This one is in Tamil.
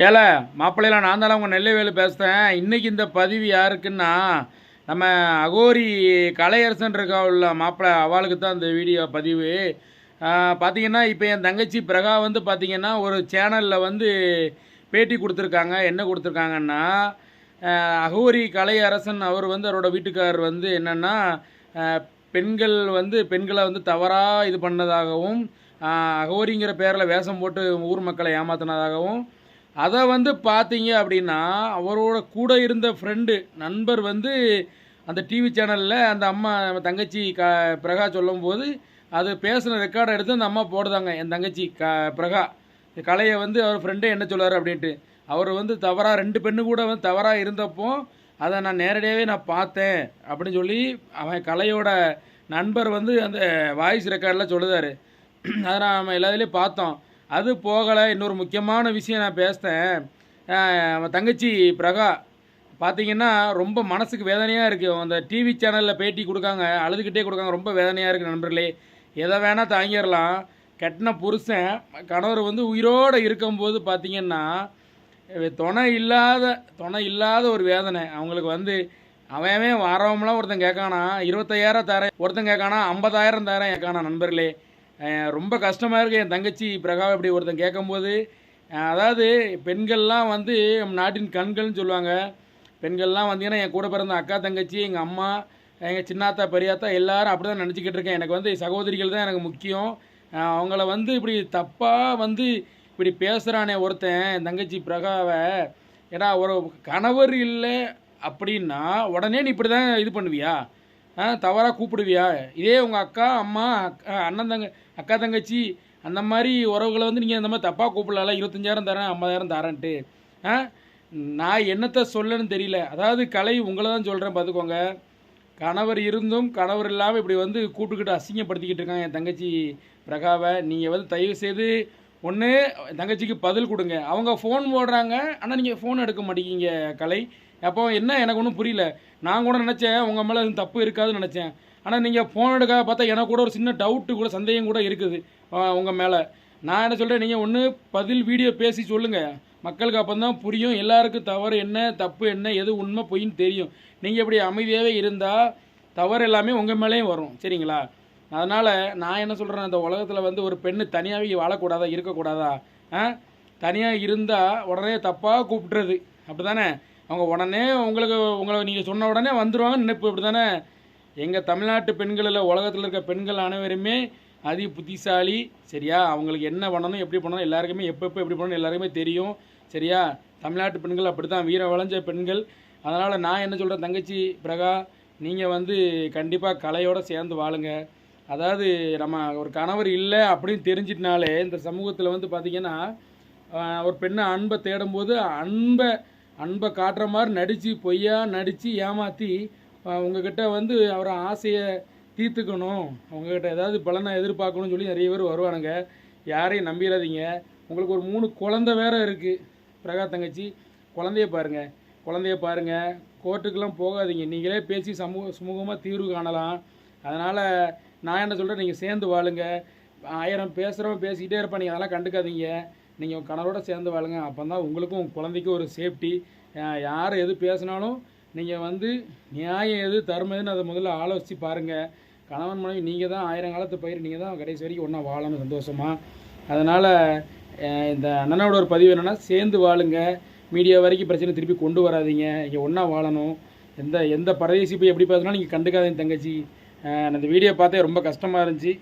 ஏல மாப்பிள்ளையில நான் தானே உங்கள் நெல்லைவேலு பேசுகிறேன் இன்னைக்கு இந்த பதிவு யாருக்குன்னா நம்ம அகோரி கலையரசன் இருக்கா உள்ள மாப்பிள்ளை அவளுக்கு தான் இந்த வீடியோ பதிவு. பார்த்தீங்கன்னா இப்போ என் தங்கச்சி பிரகா வந்து பார்த்தீங்கன்னா ஒரு சேனலில் வந்து பேட்டி கொடுத்துருக்காங்க. என்ன கொடுத்துருக்காங்கன்னா அகோரி கலையரசன் அவர் வந்து அவரோட வீட்டுக்காரர் வந்து என்னென்னா பெண்கள் வந்து பெண்களை வந்து தவறாக இது பண்ணதாகவும் அகோரிங்கிற பேரில் வேஷம் போட்டு ஊர் மக்களை ஏமாத்தினதாகவும் அதை வந்து பார்த்தீங்க அப்படின்னா அவரோட கூட இருந்த ஃப்ரெண்டு நண்பர் வந்து அந்த டிவி சேனலில் அந்த அம்மா தங்கச்சி க பிரகா சொல்லும்போது அது பேசின ரெக்கார்டை எடுத்து அந்த அம்மா போடுதாங்க என் தங்கச்சி க பிரகா கலையை வந்து அவர் ஃப்ரெண்டே என்ன சொல்லார் அப்படின்ட்டு. அவர் வந்து தவறாக ரெண்டு பெண்ணு கூட வந்து தவறாக இருந்தப்போ அதை நான் நேரடியாகவே நான் பார்த்தேன் அப்படின்னு சொல்லி அவன் கலையோட நண்பர் வந்து அந்த வாய்ஸ் ரெக்கார்டில் சொல்லுதார். அதை நம்ம எல்லாத்துலேயும் பார்த்தோம். அது போகலை. இன்னொரு முக்கியமான விஷயம் நான் பேசினேன் அவன் தங்கச்சி பிரகா பார்த்தீங்கன்னா ரொம்ப மனசுக்கு வேதனையாக இருக்குது அந்த டிவி சேனலில் பேட்டி கொடுக்காங்க அழுதுகிட்டே கொடுக்காங்க ரொம்ப வேதனையாக இருக்குது நண்பர்களே. எதை வேணால் தாங்கிடலாம். கட்டின புருஷன் கணவர் வந்து உயிரோடு இருக்கும்போது பார்த்திங்கன்னா துணை இல்லாத துணை இல்லாத ஒரு வேதனை. அவங்களுக்கு வந்து அவன் அவன் வரவங்களாம் ஒருத்தன் கேட்கானா இருபத்தையாயிரம் தரேன் ஒருத்தன் கேட்கானா ஐம்பதாயிரம் தரேன் கேட்கானா நண்பர்களே. ரொம்ப கஷ்டமாக இருக்குது என் தங்கச்சி பிரகாவை இப்படி ஒருத்தன் கேட்கும்போது அதாவது பெண்கள்லாம் வந்து நம் நாட்டின் கண்கள்னு சொல்லுவாங்க. பெண்கள்லாம் வந்தீங்கன்னா என் கூட பிறந்த அக்கா தங்கச்சி எங்கள் அம்மா எங்கள் சின்னாத்தா பெரியாத்தா எல்லாரும் அப்படி தான் நினச்சிக்கிட்டு இருக்கேன். எனக்கு வந்து சகோதரிகள் தான் எனக்கு முக்கியம். அவங்கள வந்து இப்படி தப்பாக வந்து இப்படி பேசுகிறானே ஒருத்தன் என் தங்கச்சி பிரகாவை. ஏன்னா ஒரு கணவர் இல்லை அப்படின்னா உடனே நீ இப்படி தான் இது பண்ணுவியா? தவறாக கூப்பிடுவியா? இதே உங்கள் அக்கா அம்மா அண்ணன் தங்க அக்கா தங்கச்சி அந்த மாதிரி உறவுகளை வந்து நீங்கள் அந்த மாதிரி தப்பாக கூப்பிடலாம் இருபத்தஞ்சாயிரம் தரேன் ஐம்பதாயிரம் தரேன்ட்டு. ஆ நான் என்னத்தை சொல்லணும்னு தெரியல. அதாவது கலை உங்களை தான் சொல்கிறேன் பார்த்துக்கோங்க. கணவர் இருந்தும் கணவர் இல்லாமல் இப்படி வந்து கூப்பிட்டுக்கிட்டு அசிங்கப்படுத்திக்கிட்டு இருக்காங்க என் தங்கச்சி பிரகாவை. நீங்கள் வந்து தயவு செய்து ஒன்று தங்கச்சிக்கு பதில் கொடுங்க. அவங்க ஃபோன் போடுறாங்க ஆனால் நீங்கள் ஃபோன் எடுக்க மாட்டேங்கிங்க கலை. அப்போ என்ன எனக்கு ஒன்றும் புரியல. நான் கூட நினச்சேன் உங்கள் மேலே எதுவும் தப்பு இருக்காதுன்னு நினச்சேன். ஆனால் நீங்கள் ஃபோன் எடுக்காத பார்த்தா எனக்கு கூட ஒரு சின்ன டவுட்டு கூட சந்தேகம் கூட இருக்குது உங்கள் மேலே. நான் என்ன சொல்கிறேன் நீங்கள் ஒன்று பதில் வீடியோ பேசி சொல்லுங்கள் மக்களுக்கு அப்போ தான் புரியும் எல்லாருக்கும் தவறு என்ன தப்பு என்ன எது உண்மை பொய்ன்னு தெரியும். நீங்கள் இப்படி அமைதியாகவே இருந்தால் தவறு எல்லாமே உங்கள் மேலேயும் வரும் சரிங்களா? அதனால் நான் என்ன சொல்கிறேன் அந்த உலகத்தில் வந்து ஒரு பெண்ணு தனியாகவே வாழக்கூடாதா இருக்கக்கூடாதா? ஆ? தனியாக இருந்தால் உடனே தப்பாக கூப்பிட்றது அப்படி தானே அவங்க உடனே உங்களுக்கு உங்களை நீங்கள் சொன்ன உடனே வந்துடுவாங்க நினைப்பு இப்படி தானே எங்கள் தமிழ்நாட்டு பெண்களில் உலகத்தில் இருக்க பெண்கள் அனைவருமே அதி புத்திசாலி சரியா? அவங்களுக்கு என்ன பண்ணணும் எப்படி பண்ணணும் எல்லாருக்குமே எப்போ எப்போ எப்படி பண்ணணும் எல்லாருக்குமே தெரியும் சரியா? தமிழ்நாட்டு பெண்கள் அப்படி தான் வீர வளைஞ்ச பெண்கள். அதனால் நான் என்ன சொல்கிறேன் தங்கச்சி பிரகா நீங்கள் வந்து கண்டிப்பாக கலையோடு சேர்ந்து வாழுங்க. அதாவது நம்ம ஒரு கணவர் இல்லை அப்படின்னு தெரிஞ்சிட்டனாலே இந்த சமூகத்தில் வந்து பார்த்திங்கன்னா ஒரு பெண்ணை அன்பை தேடும்போது அன்பை அன்பை காட்டுற மாதிரி நடித்து பொய்யா நடித்து ஏமாற்றி உங்ககிட்ட வந்து அவரை ஆசையை தீர்த்துக்கணும். அவங்கக்கிட்ட ஏதாவது பலனை எதிர்பார்க்கணும்னு சொல்லி நிறைய பேர் வருவானுங்க. யாரையும் நம்பிடாதீங்க. உங்களுக்கு ஒரு மூணு குழந்தை வேற இருக்குது பிரகா தங்கச்சி. குழந்தைய பாருங்கள் குழந்தைய பாருங்கள் கோர்ட்டுக்கெல்லாம் போகாதீங்க. நீங்களே பேசி சமூக சுமூகமாக தீர்வு காணலாம். அதனால் நான் என்ன சொல்கிறேன் நீங்கள் சேர்ந்து வாழுங்க. ஆயிரம் பேசுகிறவன் பேசிக்கிட்டே இருப்பேன். நீங்கள் அதெல்லாம் கண்டுக்காதீங்க. நீங்கள் உங்கள் கணவரோட சேர்ந்து வாழுங்க. அப்போ தான் உங்களுக்கும் உங்கள் குழந்தைக்கும் ஒரு சேஃப்டி யார் எது பேசினாலும் நீங்கள் வந்து நியாயம் எது தருமதுன்னு அதை முதல்ல ஆலோசித்து பாருங்கள் கணவன் மனைவி நீங்கள் தான் ஆயிரம் காலத்து பயிர் நீங்கள் தான் கடைசி வரைக்கும் ஒன்றா வாழணும் சந்தோஷமாக அதனால் இந்த அண்ணனோட ஒரு பதிவு என்னென்னா சேர்ந்து வாழுங்க. மீடியா வரைக்கும் பிரச்சனை திருப்பி கொண்டு வராதீங்க. இங்கே ஒன்றா வாழணும். எந்த எந்த பரதேசி போய் எப்படி பேசினாலும் நீங்கள் கண்டுக்காதீங்க தங்கச்சி. அந்த நான் வீடியோ பார்த்தே ரொம்ப கஷ்டமாக இருந்துச்சு.